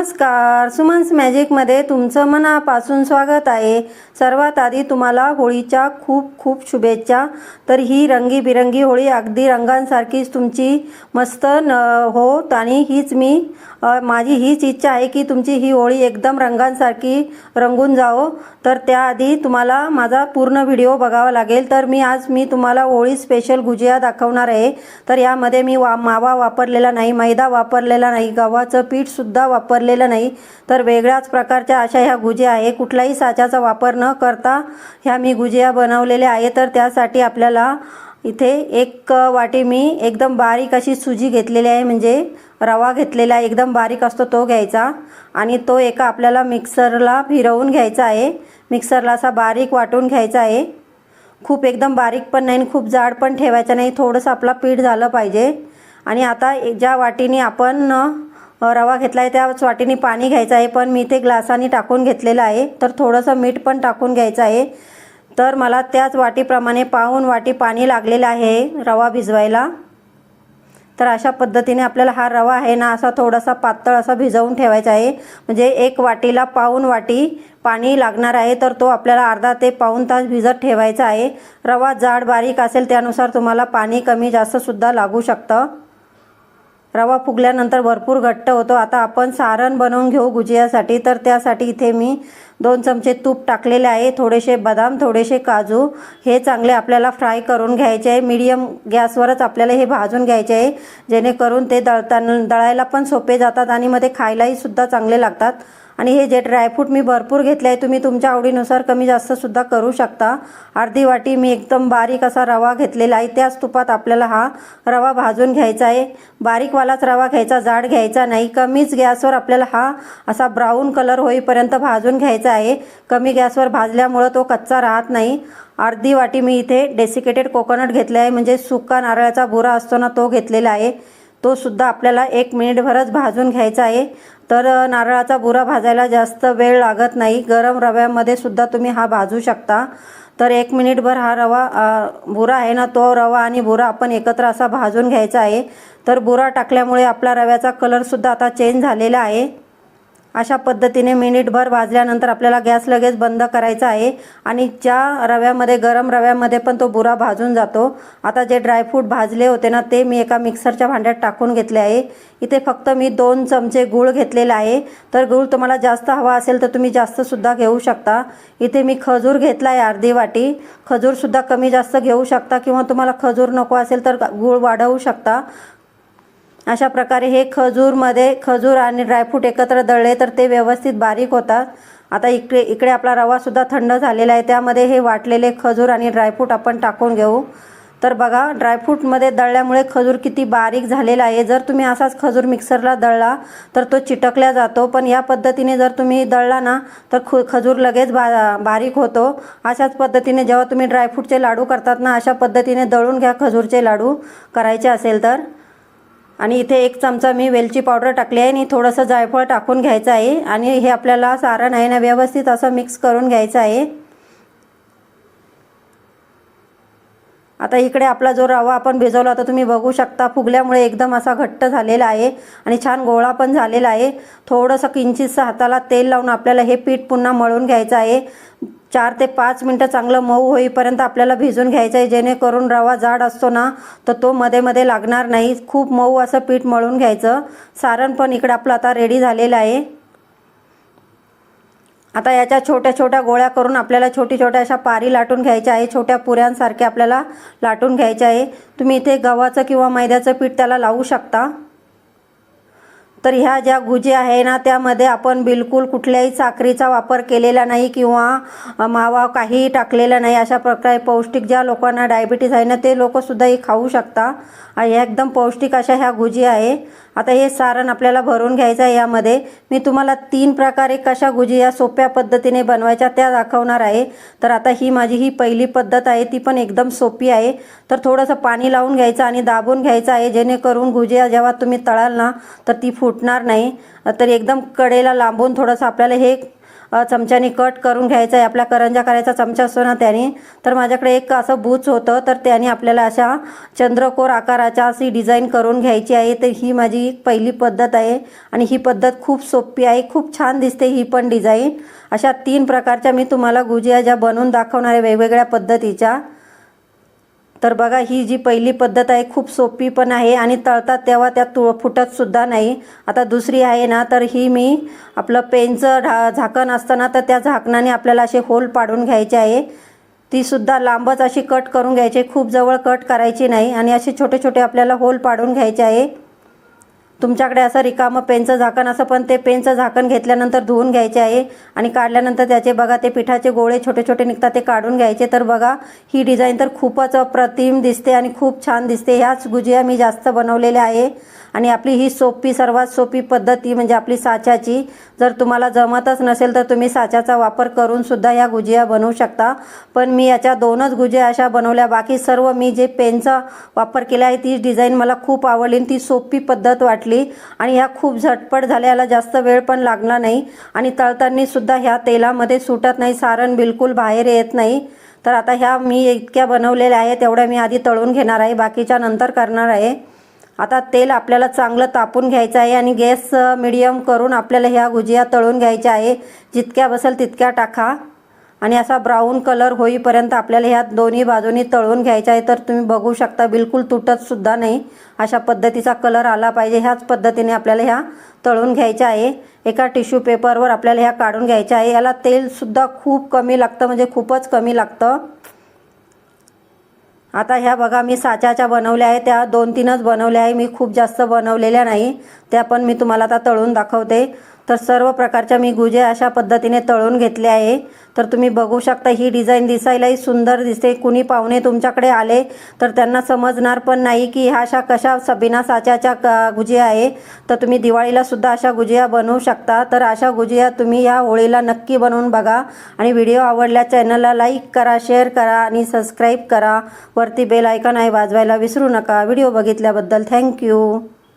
नमस्कार सुमन्स मॅजिकमध्ये तुमचं मनापासून स्वागत आहे. सर्वात आधी तुम्हाला होळीच्या खूप खूप शुभेच्छा. तर ही रंगीबिरंगी होळी अगदी रंगांसारखीच तुमची मस्त न होत आणि हीच मी माझी हीच इच्छा आहे की तुमची ही होळी एकदम रंगांसारखी रंगून जावो. तर त्याआधी तुम्हाला माझा पूर्ण व्हिडिओ बघावा लागेल. तर मी आज मी तुम्हाला होळी स्पेशल गुजिया दाखवणार आहे. तर यामध्ये मी वा मावा वापरलेला नाही मैदा वापरलेला नाही गव्हाचं पीठसुद्धा वापरले वापरलेलं नाही. तर वेगळ्याच प्रकारच्या अशा ह्या गुजिया आहे कुठलाही साच्याचा वापर न करता ह्या मी गुजिया बनवलेल्या आहे तर त्यासाठी आपल्याला इथे एक वाटी मी एकदम बारीक अशी सुजी घेतलेली आहे. म्हणजे रवा घेतलेला आहे. एकदम बारीक असतो तो घ्यायचा. आणि तो एका आपल्याला मिक्सरला फिरवून घ्यायचा आहे. मिक्सरला असा बारीक वाटून घ्यायचा आहे. खूप एकदम बारीक पण नाही आणि खूप जाड पण ठेवायचं नाही. थोडंसं आपला पीठ झालं पाहिजे. आणि आता ज्या वाटीने आपण रवा घेतला आहे त्याच वाटीने पाणी घ्यायचं आहे पण मी ते ग्लासाने टाकून घेतलेलं आहे. तर थोडंसं मीठ पण टाकून घ्यायचं आहे. तर मला त्याच वाटीप्रमाणे पाहून वाटी पाणी लागलेलं आहे रवा भिजवायला. तर अशा पद्धतीने आपल्याला हा रवा आहे ना असा थोडासा पातळ असा भिजवून ठेवायचा आहे. म्हणजे एक वाटीला पाऊन वाटी पाणी लागणार आहे तर तो आपल्याला अर्धा ते पाऊन तास भिजत ठेवायचा आहे. रवा जाड बारीक असेल त्यानुसार तुम्हाला पाणी कमी जास्तसुद्धा लागू शकतं. रवा फुगल्यानंतर भरपूर घट्ट होतो. आता आपण सारण बनवून घेऊ गुजियासाठी. तर त्यासाठी इथे मी दोन चमचे तूप टाकलेले आहे. थोडेसे बदाम थोडेसे काजू. हे चांगले आपल्याला फ्राय करून घ्यायचे आहे. मीडियम गॅसवरच आपल्याला हे भाजून घ्यायचे आहे. जेणेकरून ते दळताना दळायला पण सोपे जातात आणि मध्ये खायलाही सुद्धा चांगले लागतात. आणि हे जे ड्रायफ्रूट मी भरपूर घेतले आहे तुम्ही तुमच्या आवडीनुसार कमी जास्तसुद्धा करू शकता. अर्धी वाटी मी एकदम बारीक असा रवा घेतलेला आहे. त्याच तुपात आपल्याला हा रवा भाजून घ्यायचा आहे. बारीकवालाच रवा घ्यायचा जाड घ्यायचा नाही. कमीच गॅसवर आपल्याला हा असा ब्राऊन कलर होईपर्यंत भाजून घ्यायचा आहे. कमी गॅसवर भाजल्यामुळं तो कच्चा राहत नाही. अर्धी वाटी मी इथे डेसिकेटेड कोकोनट घेतले आहे म्हणजे सुका नारळाचा बुरा असतो ना तो घेतलेला आहे. तो सुद्धा आपल्याला एक मिनिटभरच भाजून घ्यायचा आहे. तर नारळाचा बुरा भाजायला जास्त वेळ लागत नाही. गरम रव्यामध्ये सुद्धा तुम्ही हा भाजू शकता. तर एक मिनिटभर हा रवा बुरा आहे ना तो रवा आणि बुरा आपण एकत्र असा भाजून घ्यायचा आहे. तर बुरा टाकल्यामुळे आपला रव्याचा कलरसुद्धा आता चेंज झालेला आहे. अशा पद्धतीने मिनिटभर भाजल्यानंतर आपल्याला गॅस लगेच बंद करायचा आहे. आणि ज्या रव्यामध्ये गरम रव्यामध्ये पण तो बुरा भाजून जातो आता जे ड्रायफ्रूट भाजले होते ना ते मी एका मिक्सरच्या भांड्यात टाकून घेतले आहे. इथे फक्त मी दोन चमचे गूळ घेतलेला आहे. तर गूळ तुम्हाला जास्त हवा असेल तर तुम्ही जास्तसुद्धा घेऊ शकता. इथे मी खजूर घेतला आहे अर्धी वाटी. खजूरसुद्धा कमी जास्त घेऊ शकता किंवा तुम्हाला खजूर नको असेल तर गूळ वाढवू शकता. अशा प्रकारे हे खजूरमध्ये खजूर आणि ड्रायफ्रूट एकत्र दळले तर ते व्यवस्थित बारीक होतात. आता इकडे इकडे आपला रवासुद्धा थंड झालेला आहे. त्यामध्ये हे वाटलेले खजूर आणि ड्रायफ्रूट आपण टाकून घेऊ. तर बघा ड्रायफ्रूटमध्ये दळल्यामुळे खजूर किती बारीक झालेला आहे. जर तुम्ही असाच खजूर मिक्सरला दळला तर तो चिटकल्या जातो. पण या पद्धतीने जर तुम्ही दळला ना तर खु खजूर लगेच बा बारीक होतो. अशाच पद्धतीने जेव्हा तुम्ही ड्रायफ्रूटचे लाडू करतात ना अशा पद्धतीने दळून घ्या खजूरचे लाडू. करायचे असेल तर. आणि इथे एक चमचा मी वेलची पावडर टाकली आहे आणि थोडंसं जायफळ टाकून घ्यायचं आहे. आणि हे आपल्याला सारण आहे ना व्यवस्थित असं मिक्स करून घ्यायचं आहे. आता इकडे आपला जो रवा आपण भिजवला होता तुम्ही बघू शकता फुगल्यामुळे एकदम असा घट्ट झालेला आहे आणि छान गोळा पण झालेला आहे. थोडंसं किंचितसं हाताला तेल लावून आपल्याला हे पीठ पुन्हा मळून घ्यायचं आहे. चार ते पाच मिनटं चांगलं मऊ होईपर्यंत आपल्याला भिजून घ्यायचं आहे जेणेकरून रवा जाड असतो ना तर तो मध्ये मध्ये लागणार नाही. खूप मऊ असं पीठ मळून घ्यायचं. सारण पण इकडं आपलं आता रेडी झालेलं आहे. आता याच्या छोट्या छोट्या गोळ्या करून आपल्याला छोटी छोट्या अशा पारी लाटून घ्यायच्या आहे. छोट्या पुऱ्यांसारख्या आपल्याला लाटून घ्यायचे आहे. तुम्ही इथे गव्हाचं किंवा मैद्याचं पीठ त्याला लावू शकता. तर ह्या ज्या गुजे आहे ना त्यामध्ये आपण बिलकुल कुठल्याही साखरीचा वापर केलेला नाही किंवा मावा काहीही टाकलेला नाही. अशा प्रकारे पौष्टिक ज्या लोकांना डायबिटीज आहे ना ते लोकसुद्धाही खाऊ शकता. आणि ह्या एकदम पौष्टिक अशा ह्या गुजी आहे. आता हे सारण आपल्याला भरून घ्यायचं आहे यामध्ये. मी तुम्हाला तीन प्रकारे कशा गुजिया सोप्या पद्धतीने बनवायच्या त्या दाखवणार आहे. तर आता ही माझी ही पहिली पद्धत आहे ती पण एकदम सोपी आहे. तर थोडंसं पाणी लावून घ्यायचं आणि दाबून घ्यायचं आहे. जेणेकरून गुजिया जेव्हा तुम्ही तळाल ना तर ती फुटणार नाही. तर एकदम कडेला लांबून थोडंसं आपल्याला हे चमच्याने कट करून घ्यायचं आहे. आपल्या करंजा करायचा चमचा असतो ना त्याने. तर माझ्याकडे एक असं बूच होतं. तर त्याने आपल्याला अशा चंद्रकोर आकाराच्या अशी डिझाईन करून घ्यायची आहे. तर ही माझी पहिली पद्धत आहे. आणि ही पद्धत खूप सोपी आहे. खूप छान दिसते ही पण डिझाईन. अशा तीन प्रकारच्या मी तुम्हाला गुजिया ज्या बनवून दाखवणार आहे वेगवेगळ्या पद्धतीच्या. तर बघा ही जी पहिली पद्धत आहे खूप सोपी पण आहे आणि तळतात तेव्हा त्या तु फुटतसुद्धा नाही. आता दुसरी आहे ना तर ही मी आपलं पेनचं ढा झाकण असताना तर त्या झाकणाने आपल्याला असे होल पाडून घ्यायचे आहे. तीसुद्धा लांबच अशी कट करून घ्यायची खूप जवळ कट करायची नाही आणि असे छोटे छोटे आपल्याला होल पाडून घ्यायचे आहे. तुमच्याकडे असं रिकामं पेनचं झाकण असं पण ते पेनचं झाकण घेतल्यानंतर धुवून घ्यायचे आहे आणि काढल्यानंतर त्याचे बघा ते पिठाचे गोळे छोटे छोटे निघतात ते काढून घ्यायचे. तर बघा ही डिझाईन तर खूपच अप्रतिम दिसते आणि खूप छान दिसते. ह्याच गुजिया मी जास्त बनवलेल्या आहे. आणि आपली ही सोपी सर्वात सोपी पद्धती म्हणजे आपली साच्याची. जर तुम्हाला जमतच नसेल तर तुम्ही साच्याचा वापर करून सुद्धा ह्या गुजिया बनवू शकता. पण मी याच्या दोनच गुजिया अशा बनवल्या. बाकी सर्व मी जे पेनचा वापर केला आहे ती डिझाईन मला खूप आवडली ती सोपी पद्धत वाटली. आणि ह्या खूप झटपट झाल्याला जास्त वेळ पण लागला नाही. आणि तळताना सुद्धा ह्या तेलामध्ये सुटत नाही सारण बिलकुल बाहेर येत नाही. तर आता ह्या मी इतक्या बनवलेल्या आहे तेवढ्या मी आधी तळून घेणार आहे बाकीच्या नंतर करणार आहे. आता तेल आपल्याला चांगलं तापून घ्यायचं आहे आणि गॅस मिडियम करून आपल्याला ह्या गुजिया तळून घ्यायच्या आहे. जितक्या बसेल तितक्या टाका. आणि असा ब्राऊन कलर होईपर्यंत आपल्याला ह्या दोन्ही बाजूनी तळून घ्यायचा आहे तर तुम्ही बघू शकता बिलकुल तुटत सुद्धा नाही. अशा पद्धतीचा कलर आला पाहिजे. ह्याच पद्धतीने आपल्याला ह्या तळून घ्यायच्या आहे. एका टिश्यू पेपरवर आपल्याला ह्या काढून घ्यायच्या आहे. याला तेलसुद्धा खूप कमी लागतं म्हणजे खूपच कमी लागतं. आता ह्या बघा मी साच्याच्या बनवल्या आहे त्या दोन तीनच बनवल्या आहे. मी खूप जास्त बनवलेल्या नाही. त्या पण मी तुम्हाला आता तळून दाखवते. तर सर्व प्रकारच्या मी गुजे अशा पद्धतीने तळून घेतले आहे. तर तुम्ही बघू शकता ही डिझाईन दिसायलाही सुंदर दिसते. कुणी पाहुणे तुमच्याकडे आले तर त्यांना समजणार पण नाही की ह्या अशा कशा सबिना साच्याच्या क गुजिया आहे. तर तुम्ही दिवाळीला सुद्धा अशा गुजिया बनवू शकता. तर अशा गुजिया तुम्ही या होळीला नक्की बनवून बघा. आणि व्हिडिओ आवडल्या चॅनलला लाईक करा शेअर करा आणि सबस्क्राईब करा. वरती बेल आयकॉन आहे वाजवायला विसरू नका. व्हिडिओ बघितल्याबद्दल थँक्यू.